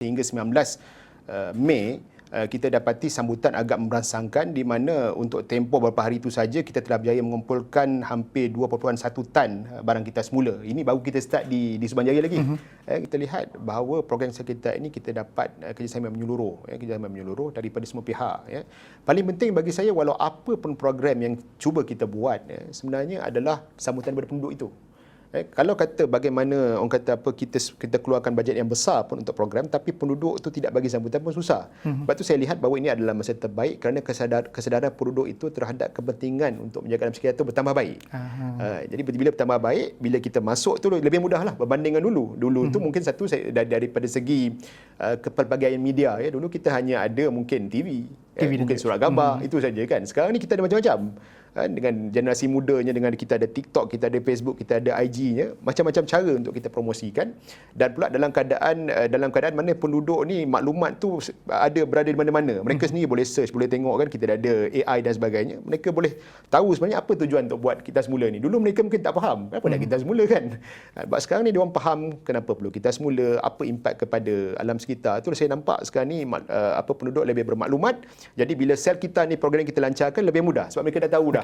hingga 19 uh, Mei uh, kita dapati sambutan agak merangsangkan di mana untuk tempoh beberapa hari itu saja kita telah berjaya mengumpulkan hampir 2.1 tan uh, barang kita semula. Ini baru kita start di di Subanjaya lagi. Uh-huh. Eh, kita lihat bahawa program kita ini kita dapat uh, kerjasama menyeluruh, ya, kerjasama menyeluruh daripada semua pihak. Ya. Paling penting bagi saya walau apa pun program yang cuba kita buat ya, sebenarnya adalah sambutan daripada penduduk itu. Eh, kalau kata bagaimana orang kata apa kita kita keluarkan bajet yang besar pun untuk program tapi penduduk itu tidak bagi sambutan pun susah. Mm-hmm. Sebab tu saya lihat bahawa ini adalah masa terbaik kerana kesedar, kesedaran penduduk itu terhadap kepentingan untuk menjaga alam sekitar itu bertambah baik. Uh, jadi bila bertambah baik, bila kita masuk tu lebih mudahlah berbanding dengan dulu. Dulu mm-hmm. tu mungkin satu saya daripada segi uh, kepelbagaian media ya dulu kita hanya ada mungkin TV, TV eh, mungkin surat gambar mm-hmm. itu saja kan. Sekarang ni kita ada macam-macam ha, dengan generasi mudanya dengan kita ada TikTok, kita ada Facebook, kita ada IG-nya, macam-macam cara untuk kita promosikan dan pula dalam keadaan eh, dalam keadaan mana penduduk ni maklumat tu ada berada di mana-mana. Mereka hmm. sendiri boleh search, boleh tengok kan kita ada AI dan sebagainya. Mereka boleh tahu sebenarnya apa tujuan untuk buat kita semula ni. Dulu mereka mungkin tak faham apa hmm. nak kita semula kan. Ha, sebab sekarang ni dia orang faham kenapa perlu kita semula, apa impak kepada alam sekitar. Tu saya nampak sekarang ni uh, apa penduduk lebih bermaklumat. Jadi bila sel kita ni program kita lancarkan lebih mudah sebab mereka dah tahu dah